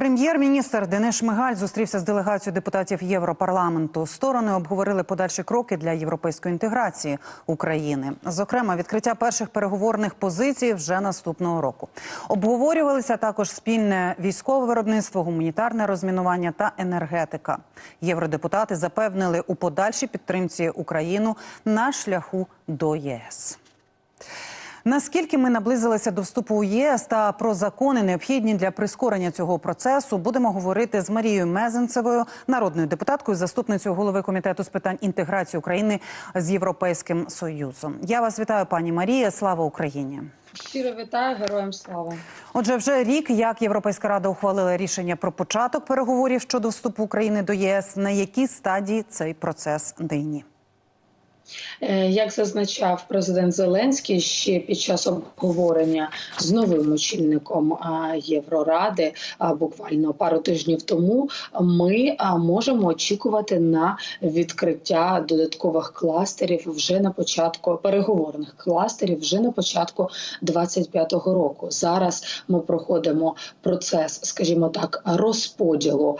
Прем'єр-міністр Денис Шмигаль зустрівся з делегацією депутатів Європарламенту. Сторони обговорили подальші кроки для європейської інтеграції України. Зокрема, відкриття перших переговорних позицій вже наступного року. Обговорювалися також спільне військове виробництво, гуманітарне розмінування та енергетика. Євродепутати запевнили у подальшій підтримці Україну на шляху до ЄС. Наскільки ми наблизилися до вступу у ЄС та про закони необхідні для прискорення цього процесу, будемо говорити з Марією Мезенцевою, народною депутаткою, заступницею голови комітету з питань інтеграції України з Європейським Союзом. Я вас вітаю, пані Марія. Слава Україні! Щиро вітаю, героям слава. Отже, вже рік як Європейська рада ухвалила рішення про початок переговорів щодо вступу України до ЄС. На якій стадії цей процес нині? Е, Як зазначав президент Зеленський ще під час обговорення з новим очільником Євроради, буквально пару тижнів тому, ми можемо очікувати на відкриття додаткових кластерів вже на початку переговорних кластерів вже на початку 25-го року. Зараз ми проходимо процес, скажімо так, розподілу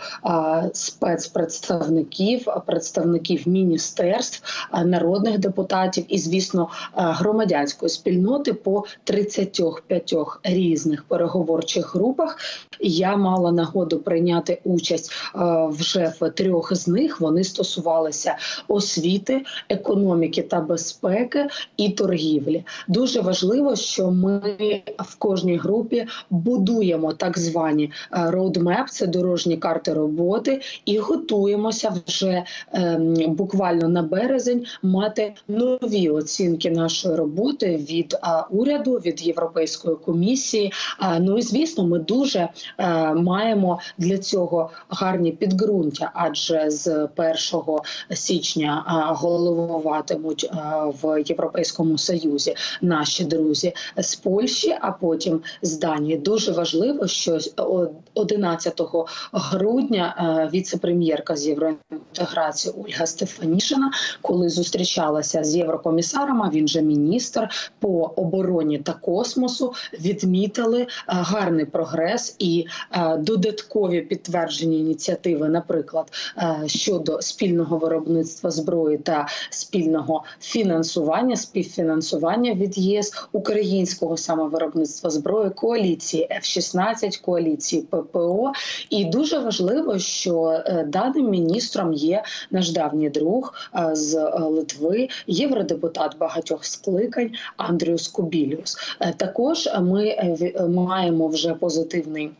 спецпредставників, представників міністерств, а, народних депутатів і, звісно, громадянської спільноти по 35 різних переговорчих групах. Я мала нагоду прийняти участь вже в трьох з них. Вони стосувалися освіти, економіки та безпеки і торгівлі. Дуже важливо, що ми в кожній групі будуємо так звані роудмеп, це дорожні карти роботи, і готуємося вже ем, буквально на березень мати нові оцінки нашої роботи від уряду, від Європейської комісії. Ну і звісно, ми дуже е, маємо для цього гарні підґрунтя, адже з 1 січня головуватимуть в Європейському Союзі наші друзі з Польщі, а потім з Данії. Дуже важливо, що о- 11 грудня е, віце-прем'єрка з євроінтеграції Ольга Стефанішина, коли зустрічалася з єврокомісаром, а він же міністр по обороні та космосу, відмітили е, гарний прогрес і е, додаткові підтверджені ініціативи, наприклад, е, щодо спільного виробництва зброї та спільного фінансування, співфінансування від ЄС українського саме виробництва зброї, коаліції F-16, коаліції ППО. І дуже важливо, що даним міністром є наш давній друг з е, Литви, євродепутат багатьох скликань Андріус Кубіліус. Е, Також ми е, маємо вже позитивний.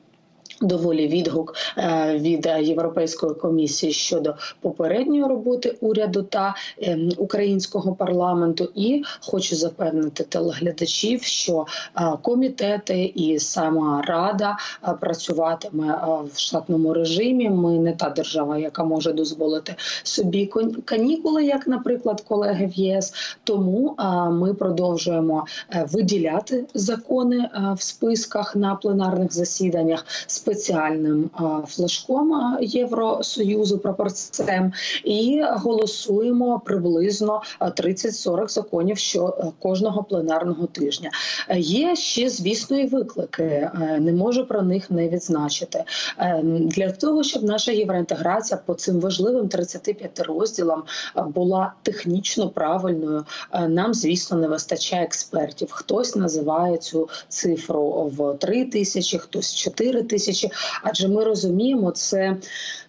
Доволі відгук е, від Європейської комісії щодо попередньої роботи уряду та ем, українського парламенту. І хочу запевнити телеглядачів, що е, комітети і сама рада е, працюватиме в штатному режимі. Ми не та держава, яка може дозволити собі канікули, як, наприклад, колеги в ЄС. Тому ми продовжуємо виділяти закони в списках на пленарних засіданнях спеціальним а, флажком а, Євросоюзу пропорцем і голосуємо приблизно а, 30-40 законів що е, кожного пленарного тижня. Е, Є ще, звісно, і виклики. Е, Не можу про них не відзначити. Е, Для того, щоб наша євроінтеграція по цим важливим 35 розділам була технічно правильною, е, нам, звісно, не вистачає експертів. Хтось називає цю цифру в 3 тисячі, хтось 4 тисячі. Адже ми розуміємо, це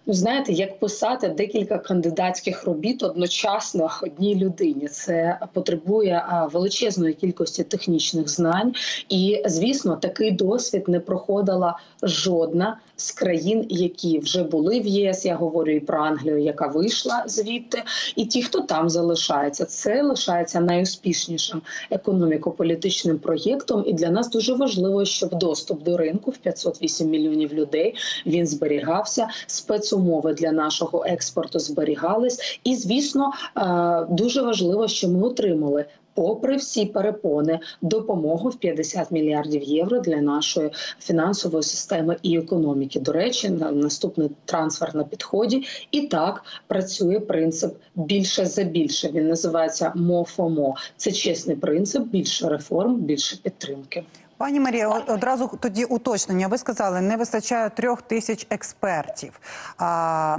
ну знаєте, як писати декілька кандидатських робіт одночасно одній людині. Це потребує величезної кількості технічних знань, і звісно, такий досвід не проходила жодна з країн, які вже були в ЄС. Я говорю і про Англію, яка вийшла звідти, і ті, хто там залишається, це лишається найуспішнішим економіко-політичним проєктом. І для нас дуже важливо, щоб доступ до ринку в 508 мільйонів людей він зберігався. Спецумови для нашого експорту зберігались. І звісно, е, дуже важливо, що ми отримали. Попри всі перепони, допомогу в 50 мільярдів євро для нашої фінансової системи і економіки. До речі, на наступний трансфер на підході. І так працює принцип більше за більше. Він називається МОФОМО. Це чесний принцип, більше реформ, більше підтримки. Пані Марія, одразу тоді уточнення. Ви сказали, не вистачає трьох тисяч експертів. А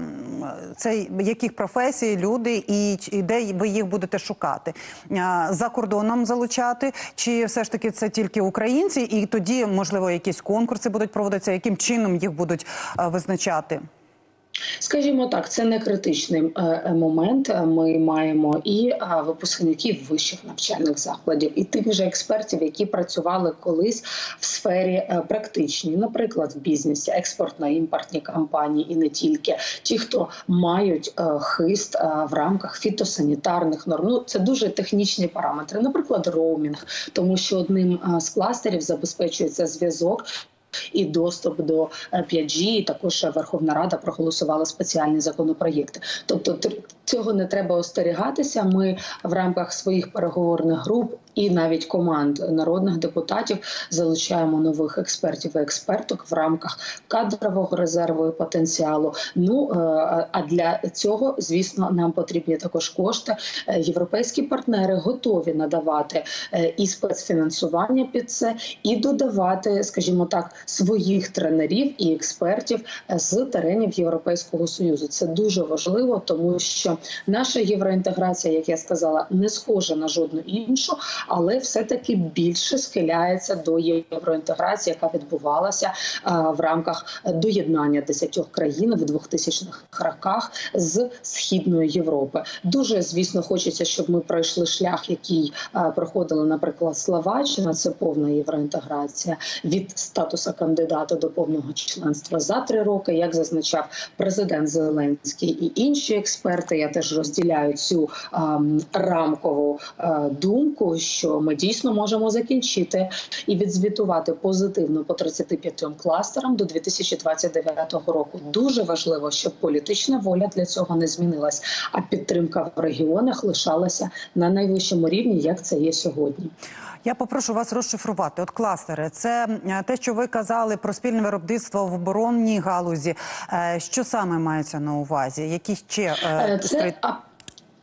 це яких професій, люди і, і де ви їх будете шукати? А, за кордоном залучати? Чи все ж таки це тільки українці? І тоді, можливо, якісь конкурси будуть проводитися? Яким чином їх будуть визначати? Скажімо так, це не критичний е, е, момент. Е, Ми маємо і випускників вищих навчальних закладів, і тих же експертів, які працювали колись в сфері практичній, наприклад, в бізнесі, експортно-імпортні компанії, і не тільки ті, хто мають хист в рамках фітосанітарних норм. Ну це дуже технічні параметри, наприклад, роумінг, тому що одним з кластерів забезпечується зв'язок і доступ до е, 5G, і також Верховна Рада проголосувала спеціальні законопроєкти. Тобто цього не треба остерігатися. Ми в рамках своїх переговорних груп і навіть команд народних депутатів залучаємо нових експертів і експерток в рамках кадрового резерву і потенціалу. Ну е, а для цього, звісно, нам потрібні також кошти. Е, Європейські партнери готові надавати е, і спецфінансування під це, і додавати, скажімо так, своїх тренерів і експертів з теренів Європейського союзу. Це дуже важливо, тому що наша євроінтеграція, як я сказала, не схожа на жодну іншу, але все-таки більше схиляється до євроінтеграції, яка відбувалася в рамках доєднання десятьох країн в 2000-х роках з східної Європи. Дуже звісно, хочеться, щоб ми пройшли шлях, який проходила, наприклад, Словаччина. Це повна євроінтеграція від статусу кандидата до повного членства за три роки, як зазначав президент Зеленський і інші експерти. Я теж розділяю цю рамкову думку, що ми дійсно можемо закінчити і відзвітувати позитивно по 35 кластерам до 2029 року. Дуже важливо, щоб політична воля для цього не змінилась, а підтримка в регіонах лишалася на найвищому рівні, як це є сьогодні. Я попрошу вас розшифрувати. От кластери, це е, те, що ви казали про спільне виробництво в оборонній галузі. Е, Що саме мається на увазі? Які ще е, Це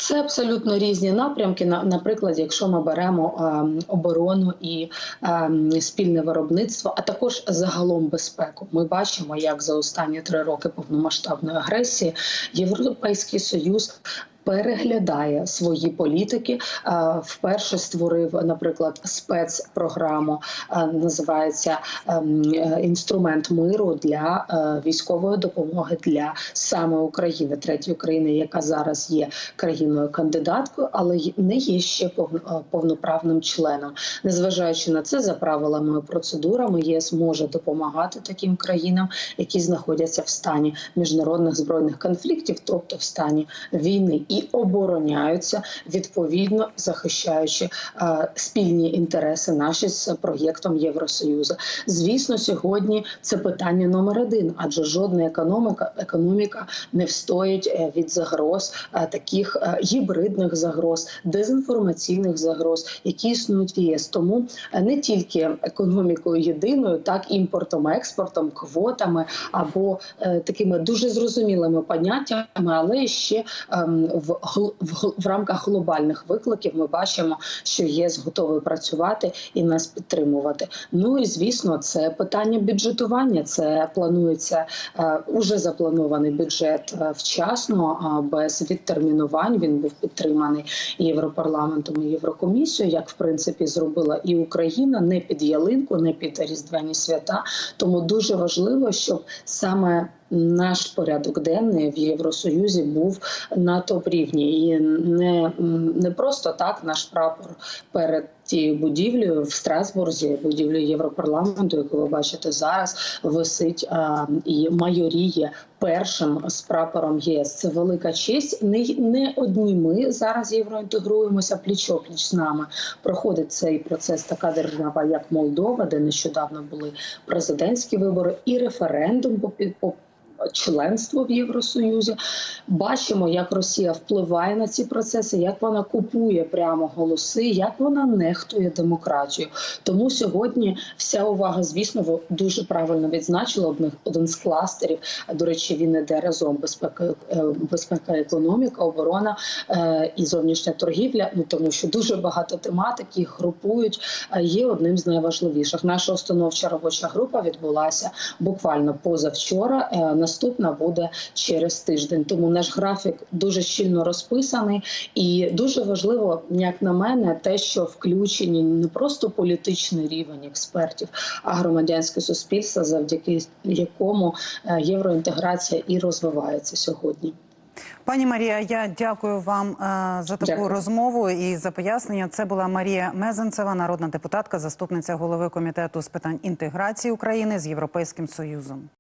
це абсолютно різні напрямки. На- Наприклад, якщо ми беремо ем, оборону і ем, спільне виробництво, а також загалом безпеку, ми бачимо, як за останні три роки повномасштабної агресії Європейський Союз. Переглядає свої політики. Е, Вперше створив, наприклад, спецпрограму, е, називається ем, е, інструмент миру для військової допомоги для саме України, третьої країни, яка зараз є країною кандидаткою, але не є ще пов- повноправним членом. Незважаючи на це, за правилами і процедурами ЄС може допомагати таким країнам, які знаходяться в стані міжнародних збройних конфліктів, тобто в стані війни, і обороняються відповідно захищаючи е, спільні інтереси наші з проєктом Євросоюзу. Звісно, сьогодні це питання номер один, адже жодна економіка економіка не встоїть е, від загроз е, таких е, гібридних загроз, дезінформаційних загроз, які існують в ЄС. Тому е, не тільки економікою єдиною, так імпортом, експортом, квотами або е, такими дуже зрозумілими поняттями, але ще ем, в, в, в рамках глобальних викликів ми бачимо, що ЄС готовий працювати і нас підтримувати. Ну і звісно, це питання бюджетування. Це планується е, уже запланований бюджет е, вчасно, а без відтермінувань. Він був підтриманий і Європарламентом і Єврокомісією, як в принципі зробила і Україна, не під ялинку, не під різдвяні свята. Тому дуже важливо, щоб саме наш порядок денний в Євросоюзі був на топ рівні, і не, не просто так наш прапор перед тією будівлею в Страсбурзі, будівлею Європарламенту, яку ви бачите зараз, висить а, і майоріє першим з прапором ЄС. Це велика честь. Не, не одні ми зараз євроінтегруємося пліч-опліч з нами. Проходить цей процес така держава, як Молдова, де нещодавно були президентські вибори, і референдум по членство в Євросоюзі. Бачимо, як Росія впливає на ці процеси, як вона купує прямо голоси, як вона нехтує демократію. Тому сьогодні вся увага, звісно, ви дуже правильно відзначила один з кластерів. До речі, він іде разом безпека, е, безпека, економіка, оборона е, і зовнішня торгівля. Ну тому що дуже багато тематик їх групують. Є одним з найважливіших. Наша установча робоча група відбулася буквально позавчора. е, Наступна буде через тиждень. Тому наш графік дуже щільно розписаний, і дуже важливо, як на мене, те, що включені не просто політичний рівень експертів, а громадянське суспільство, завдяки якому е, євроінтеграція і розвивається сьогодні. Пані Марія, я дякую вам е, за таку Дякую. розмову і за пояснення. Це була Марія Мезенцева, народна депутатка, заступниця голови комітету з питань інтеграції України з Європейським Союзом.